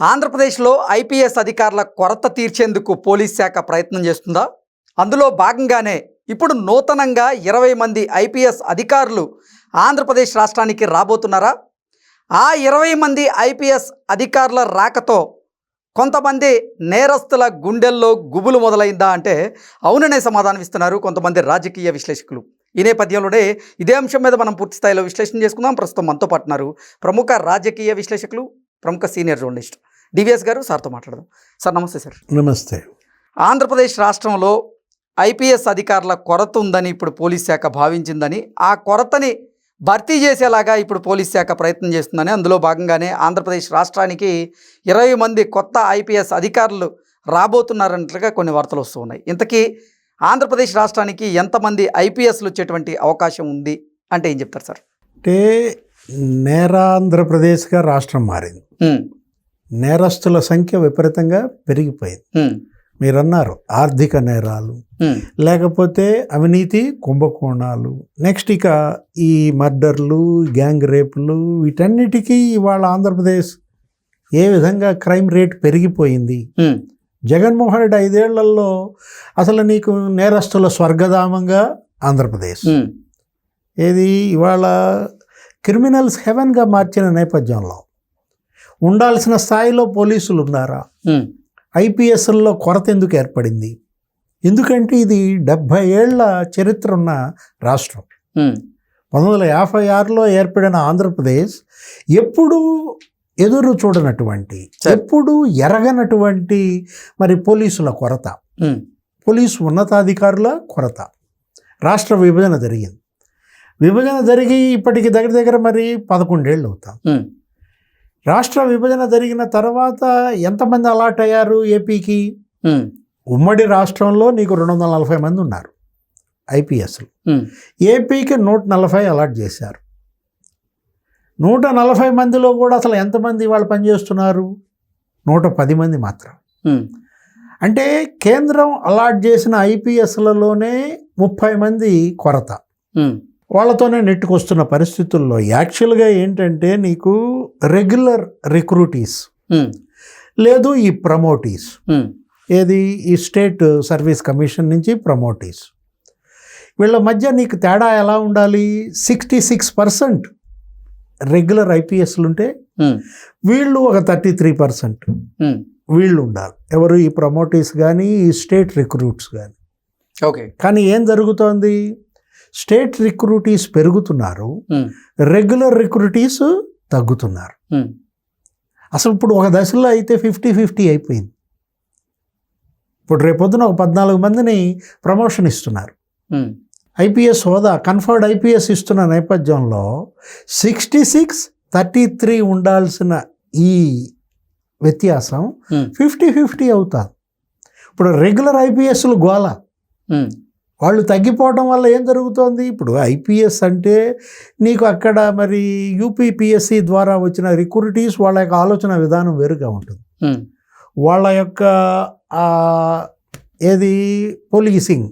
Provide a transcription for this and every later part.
ఆంధ్రప్రదేశ్లో ఐపీఎస్ అధికారుల కొరత తీర్చేందుకు పోలీస్ శాఖ ప్రయత్నం చేస్తుందా? అందులో భాగంగానే ఇప్పుడు నూతనంగా ఇరవై మంది ఐపీఎస్ అధికారులు ఆంధ్రప్రదేశ్ రాష్ట్రానికి రాబోతున్నారా? ఆ ఇరవై మంది ఐపీఎస్ అధికారుల రాకతో కొంతమంది నేరస్తుల గుండెల్లో గుబులు మొదలైందా అంటే అవుననే సమాధానం ఇస్తున్నారు కొంతమంది రాజకీయ విశ్లేషకులు. ఈ నేపథ్యంలోనే ఇదే అంశం మీద మనం పూర్తి స్థాయిలో విశ్లేషణ చేసుకుందాం. ప్రస్తుతం మనతో పాటున్నారు ప్రముఖ రాజకీయ విశ్లేషకులు ప్రముఖ సీనియర్ జర్నలిస్ట్ డివిఎస్ గారు సార్తో మాట్లాడదాం. సార్ నమస్తే సార్. నమస్తే. ఆంధ్రప్రదేశ్ రాష్ట్రంలో ఐపీఎస్ అధికారుల కొరత ఉందని ఇప్పుడు పోలీస్ శాఖ భావించిందని ఆ కొరతని భర్తీ చేసేలాగా ఇప్పుడు పోలీస్ శాఖ ప్రయత్నం చేస్తుందని అందులో భాగంగానే ఆంధ్రప్రదేశ్ రాష్ట్రానికి ఇరవై మంది కొత్త ఐపీఎస్ అధికారులు రాబోతున్నారన్నట్లుగా కొన్ని వార్తలు వస్తూ ఉన్నాయి. ఇంతకీ ఆంధ్రప్రదేశ్ రాష్ట్రానికి ఎంతమంది ఐపీఎస్లు వచ్చేటువంటి అవకాశం ఉంది అంటే ఏం చెప్తారు సార్? అంటే నేరాంధ్రప్రదేశ్గా రాష్ట్రం మారింది. నేరస్తుల సంఖ్య విపరీతంగా పెరిగిపోయింది. మీరన్నారు ఆర్థిక నేరాలు లేకపోతే అవినీతి కుంభకోణాలు. నెక్స్ట్ ఇక ఈ మర్డర్లు గ్యాంగ్ రేపులు వీటన్నిటికీ ఇవాళ ఆంధ్రప్రదేశ్ ఏ విధంగా క్రైమ్ రేట్ పెరిగిపోయింది? జగన్మోహన్ రెడ్డి ఐదేళ్ళలో అసలు నీకు నేరస్తుల స్వర్గధామంగా ఆంధ్రప్రదేశ్. ఏది ఇవాళ క్రిమినల్స్ హెవెన్గా మార్చిన నేపథ్యంలో ఉండాల్సిన స్థాయిలో పోలీసులు ఉన్నారా ఐపీఎస్ల్లో కొరత ఎందుకు ఏర్పడింది? ఎందుకంటే ఇది డెబ్భై ఏళ్ళ చరిత్ర ఉన్న రాష్ట్రం. పంతొమ్మిది వందల యాభై ఆరులో ఏర్పడిన ఆంధ్రప్రదేశ్ ఎప్పుడూ ఎదురు చూడనటువంటి. ఎప్పుడూ ఎరగనటువంటి మరి పోలీసుల కొరత. పోలీసు ఉన్నతాధికారుల కొరత. రాష్ట్ర విభజన జరిగింది. విభజన జరిగి ఇప్పటికి దగ్గర దగ్గర మరి పదకొండేళ్ళు అవుతాం. రాష్ట్ర విభజన జరిగిన తర్వాత ఎంతమంది అలాట్ అయ్యారు ఏపీకి? ఉమ్, ఉమ్మడి రాష్ట్రంలో నీకు రెండు వందల నలభై మంది ఉన్నారు ఐపీఎస్లు. ఏపీకి నూట నలభై అలాట్ చేశారు. నూట నలభై మందిలో కూడా అసలు ఎంతమంది వాళ్ళు పనిచేస్తున్నారు? నూట పది మంది మాత్రం. అంటే కేంద్రం అలాట్ చేసిన ఐపీఎస్లలోనే ముప్పై మంది కొరత. వాళ్ళతోనే నెట్టుకొస్తున్న పరిస్థితుల్లో యాక్చువల్గా ఏంటంటే నీకు రెగ్యులర్ రిక్రూటీస్ లేదు ఈ ప్రమోటీస్. ఏది? ఈ స్టేట్ సర్వీస్ కమిషన్ నుంచి ప్రమోటీస్. వీళ్ళ మధ్య నీకు తేడా ఎలా ఉండాలి? సిక్స్టీ సిక్స్ పర్సెంట్ రెగ్యులర్ ఐపీఎస్లు ఉంటే వీళ్ళు ఒక థర్టీ త్రీ పర్సెంట్ వీళ్ళు ఉండాలి. ఎవరు ఈ ప్రమోటీస్ కానీ ఈ స్టేట్ రిక్రూట్స్ కానీ ఓకే. కానీ ఏం జరుగుతోంది? స్టేట్ రిక్రూటీస్ పెరుగుతున్నారు. రెగ్యులర్ రిక్రూటీస్ తగ్గుతున్నారు. అసలు ఇప్పుడు ఒక దశలో అయితే ఫిఫ్టీ ఫిఫ్టీ అయిపోయింది. ఇప్పుడు రేపొద్దున ఒక పద్నాలుగు మందిని ప్రమోషన్ ఇస్తున్నారు. ఐపీఎస్ హోదా కన్ఫర్డ్ ఐపీఎస్ ఇస్తున్న నేపథ్యంలో సిక్స్టీ సిక్స్ థర్టీ త్రీ ఉండాల్సిన ఈ వ్యత్యాసం ఫిఫ్టీ ఫిఫ్టీ అవుతుంది. ఇప్పుడు రెగ్యులర్ ఐపీఎస్లు గోల. వాళ్ళు తగ్గిపోవడం వల్ల ఏం జరుగుతోంది? ఇప్పుడు ఐపీఎస్ అంటే నీకు అక్కడ మరి యూపీపీఎస్సి ద్వారా వచ్చిన రిక్రూటీస్ వాళ్ళ యొక్క ఆలోచన విధానం వేరుగా ఉంటుంది. వాళ్ళ యొక్క ఏది పోలీసింగ్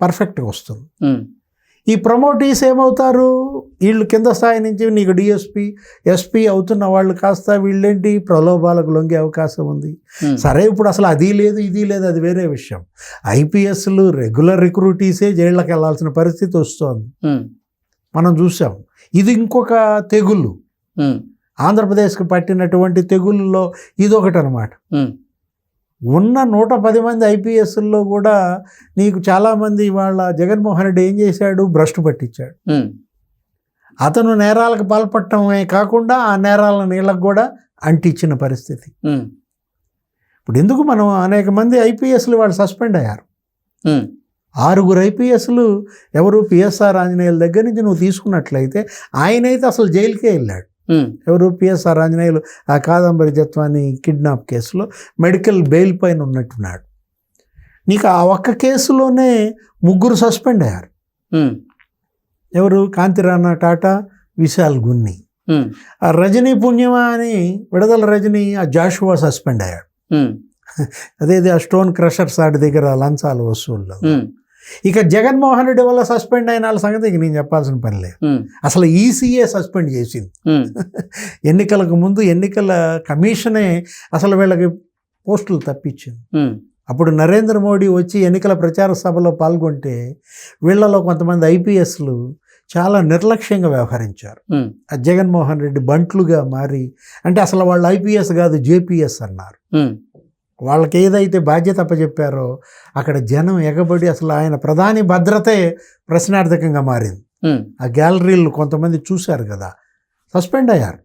పర్ఫెక్ట్గా వస్తుంది. ఈ ప్రమోటీస్ ఏమవుతారు? వీళ్ళు కింద స్థాయి నుంచి నీకు డిఎస్పి ఎస్పీ అవుతున్న వాళ్ళు కాస్త వీళ్ళేంటి? ప్రలోభాలకు లొంగే అవకాశం ఉంది. సరే ఇప్పుడు అసలు అది లేదు ఇది లేదు అది వేరే విషయం. ఐపీఎస్లు రెగ్యులర్ రిక్రూటీసే జైళ్ళకి వెళ్ళాల్సిన పరిస్థితి వస్తోంది. మనం చూసాం. ఇది ఇంకొక తెగులు. ఉమ్, ఆంధ్రప్రదేశ్కి పట్టినటువంటి తెగుల్లో ఇదొకటి అనమాట ఉన్న నూట పది మంది ఐపీఎస్ల్లో కూడా నీకు చాలామంది వాళ్ళ జగన్మోహన్ రెడ్డి ఏం చేశాడు? భ్రష్టు పట్టించాడు. అతను నేరాలకు పాల్పడటమే కాకుండా ఆ నేరాలను నీళ్ళకు కూడా అంటించిన పరిస్థితి. ఇప్పుడు ఎందుకు మనం అనేక మంది ఐపీఎస్లు వాళ్ళు సస్పెండ్ అయ్యారు? ఆరుగురు ఐపీఎస్లు ఎవరు? పిఎస్ఆర్ ఆంజనేయుల దగ్గర నుంచి నువ్వు తీసుకున్నట్లయితే ఆయనైతే అసలు జైలుకే వెళ్ళాడు. ఎవరు? పిఎస్ఆర్ ఆంజనేయులు. ఆ కాదంబరి జత్వాని కిడ్నాప్ కేసులో మెడికల్ బెయిల్ పైన ఉన్నట్టున్నాడు. నీకు ఆ ఒక్క కేసులోనే ముగ్గురు సస్పెండ్ అయ్యారు. ఉమ్, ఎవరు? కాంతిరాణా టాటా విశాల్ గున్ని. ఉమ్, ఆ రజనీ పుణ్యమా అని విడదల రజనీ ఆ జాషువా సస్పెండ్ అయ్యాడు. అదేది ఆ స్టోన్ క్రషర్స్ ఆడి దగ్గర లంచాలు వసూళ్ళు ఉమ్, ఇక జగన్మోహన్ రెడ్డి వల్ల సస్పెండ్ అయిన వాళ్ళ సంగతి ఇక నేను చెప్పాల్సిన పని లేదు. అసలు ఈసీఏ సస్పెండ్ చేసింది. ఎన్నికలకు ముందు ఎన్నికల కమిషనే అసలు వీళ్ళకి పోస్టులు తప్పించింది. అప్పుడు నరేంద్ర మోడీ వచ్చి ఎన్నికల ప్రచార సభలో పాల్గొంటే వీళ్ళలో కొంతమంది ఐపీఎస్లు చాలా నిర్లక్ష్యంగా వ్యవహరించారు. జగన్మోహన్ రెడ్డి బంట్లుగా మారి అంటే అసలు వాళ్ళు ఐపీఎస్ కాదు జేపీఎస్ అన్నారు. వాళ్ళకి ఏదైతే బాధ్యత అప్పచెప్పారో అక్కడ జనం ఎగబడి అసలు ఆయన ప్రధాని భద్రతే ప్రశ్నార్థకంగా మారింది. ఆ గ్యాలరీలు కొంతమంది చూశారు కదా. సస్పెండ్ అయ్యారు.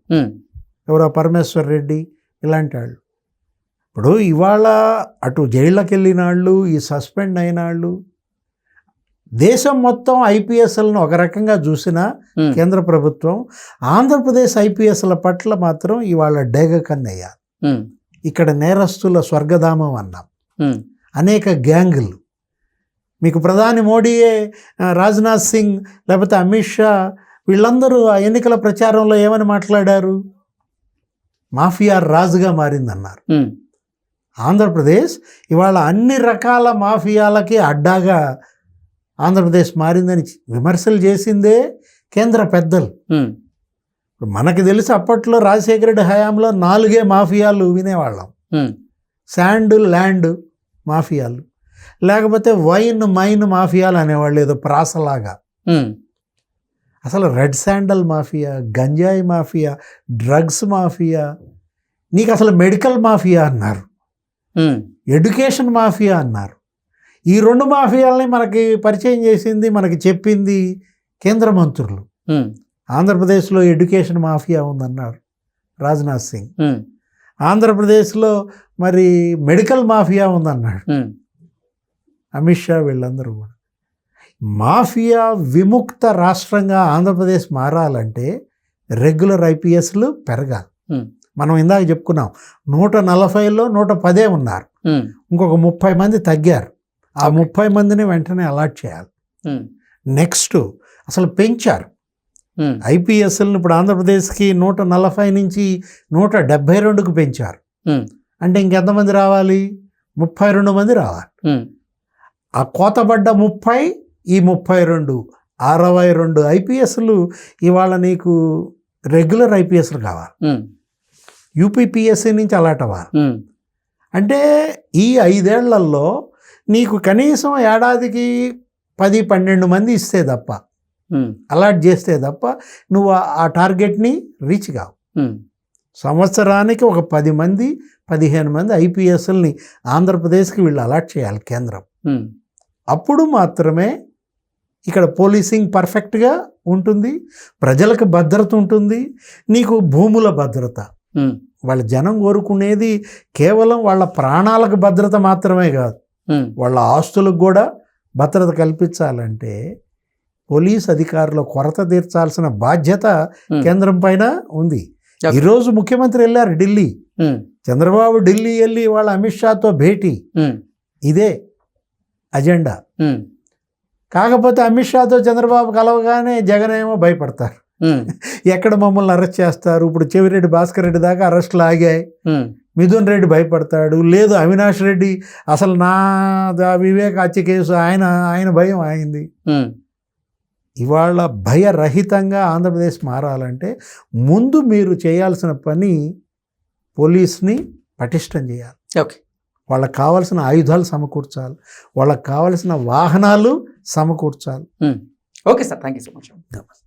ఎవరో పరమేశ్వర్ రెడ్డి ఇలాంటి వాళ్ళు. ఇప్పుడు ఇవాళ అటు జైళ్ళకి వెళ్ళిన వాళ్ళు ఈ సస్పెండ్ అయిన వాళ్ళు దేశం మొత్తం ఐపీఎస్లను ఒక రకంగా చూసిన కేంద్ర ప్రభుత్వం ఆంధ్రప్రదేశ్ ఐపీఎస్ల పట్ల మాత్రం ఇవాళ డేగ కన్నయ్య. ఉమ్, ఇక్కడ నేరస్తుల స్వర్గధామం అన్నాం. అనేక గ్యాంగులు. మీకు ప్రధాని మోడీయే రాజ్నాథ్ సింగ్ లేకపోతే అమిత్ షా వీళ్ళందరూ ఆ ఎన్నికల ప్రచారంలో ఏమని మాట్లాడారు? మాఫియా రాజుగా మారిందన్నారు. ఆంధ్రప్రదేశ్ ఇవాళ అన్ని రకాల మాఫియాలకి అడ్డాగా ఆంధ్రప్రదేశ్ మారిందని విమర్శలు చేసిందే కేంద్ర పెద్దలు. ఇప్పుడు మనకి తెలిసి అప్పట్లో రాజశేఖర రెడ్డి హయాంలో నాలుగే మాఫియాలు వినేవాళ్ళం. Sand land మాఫియాలు. లేకపోతే వైన్ మైన్ మాఫియాలు అనేవాళ్ళు ఏదో ప్రాసలాగా. అసలు రెడ్ శాండల్ మాఫియా గంజాయి మాఫియా డ్రగ్స్ మాఫియా నీకు అసలు మెడికల్ మాఫియా అన్నారు. ఎడ్యుకేషన్ మాఫియా అన్నారు. ఈ రెండు మాఫియాలని మనకి పరిచయం చేసింది మనకి చెప్పింది కేంద్ర మంత్రులు. ఆంధ్రప్రదేశ్లో ఎడ్యుకేషన్ మాఫియా ఉందన్నారు రాజ్నాథ్ సింగ్. ఆంధ్రప్రదేశ్లో మరి మెడికల్ మాఫియా ఉందన్నాడు అమిత్ షా వీళ్ళందరూ కూడా. మాఫియా విముక్త రాష్ట్రంగా ఆంధ్రప్రదేశ్ మారాలంటే రెగ్యులర్ ఐపీఎస్లు పెరగాలి. మనం ఇందాక చెప్పుకున్నాం నూట నలభైలో నూట పదే ఉన్నారు. ఇంకొక ముప్పై మంది తగ్గారు. ఆ ముప్పై మందిని వెంటనే అలాట్ చేయాలి. నెక్స్ట్ అసలు పెంచారు. ఐపీఎస్ఎల్ని ఇప్పుడు ఆంధ్రప్రదేశ్కి నూట నలభై నుంచి నూట డెబ్భై రెండుకు పెంచారు. అంటే ఇంకెంతమంది రావాలి? ముప్పై రెండు మంది రావాలి. ఆ కోతబడ్డ ముప్పై ఈ ముప్పై రెండు అరవై రెండు ఐపీఎస్లు ఇవాళ నీకు రెగ్యులర్ ఐపీఎస్లు కావాలి. యూపీపీఎస్సీ నుంచి అలాట్ అవ్వాలి. అంటే ఈ ఐదేళ్ళలో నీకు కనీసం ఏడాదికి పది పన్నెండు మంది ఇస్తే తప్ప అలాట్ చేస్తే తప్ప నువ్వు ఆ- టార్గెట్ని రీచ్ కావు. సంవత్సరానికి ఒక పది మంది పదిహేను మంది ఐపీఎస్ఎల్ని ఆంధ్రప్రదేశ్కి వీళ్ళు అలాట్ చేయాలి కేంద్రం. అప్పుడు మాత్రమే ఇక్కడ పోలీసింగ్ పర్ఫెక్ట్గా ఉంటుంది ప్రజలకు భద్రత ఉంటుంది నీకు భూముల భద్రత. వాళ్ళ జనం కోరుకునేది కేవలం వాళ్ళ ప్రాణాలకు భద్రత మాత్రమే కాదు వాళ్ళ ఆస్తులకు కూడా భద్రత కల్పించాలంటే పోలీస్ అధికారుల కొరత తీర్చాల్సిన బాధ్యత కేంద్రం పైన ఉంది. ఈరోజు ముఖ్యమంత్రి వెళ్ళారు ఢిల్లీ. చంద్రబాబు ఢిల్లీ వెళ్ళి వాళ్ళ అమిత్ షాతో భేటీ. ఇదే అజెండా. కాకపోతే అమిత్ షాతో చంద్రబాబు కలవగానే జగన్ ఏమో భయపడతారు. ఎక్కడ మమ్మల్ని అరెస్ట్ చేస్తారు? ఇప్పుడు చెవిరెడ్డి భాస్కర్ రెడ్డి దాకా అరెస్టులు ఆగాయి. మిథున్ రెడ్డి భయపడతాడు. లేదు అవినాష్ రెడ్డి అసలు నా దా వివేక్ హత్య కేసు ఆయన ఆయన భయం ఉమ్, ఇవాళ భయరహితంగా ఆంధ్రప్రదేశ్ మారాలంటే ముందు మీరు చేయాల్సిన పని పోలీస్ని పటిష్టం చేయాలి. ఓకే. వాళ్ళకి కావాల్సిన ఆయుధాలు సమకూర్చాలి. వాళ్ళకి కావాల్సిన వాహనాలు సమకూర్చాలి. Okay sir. Thank you so much.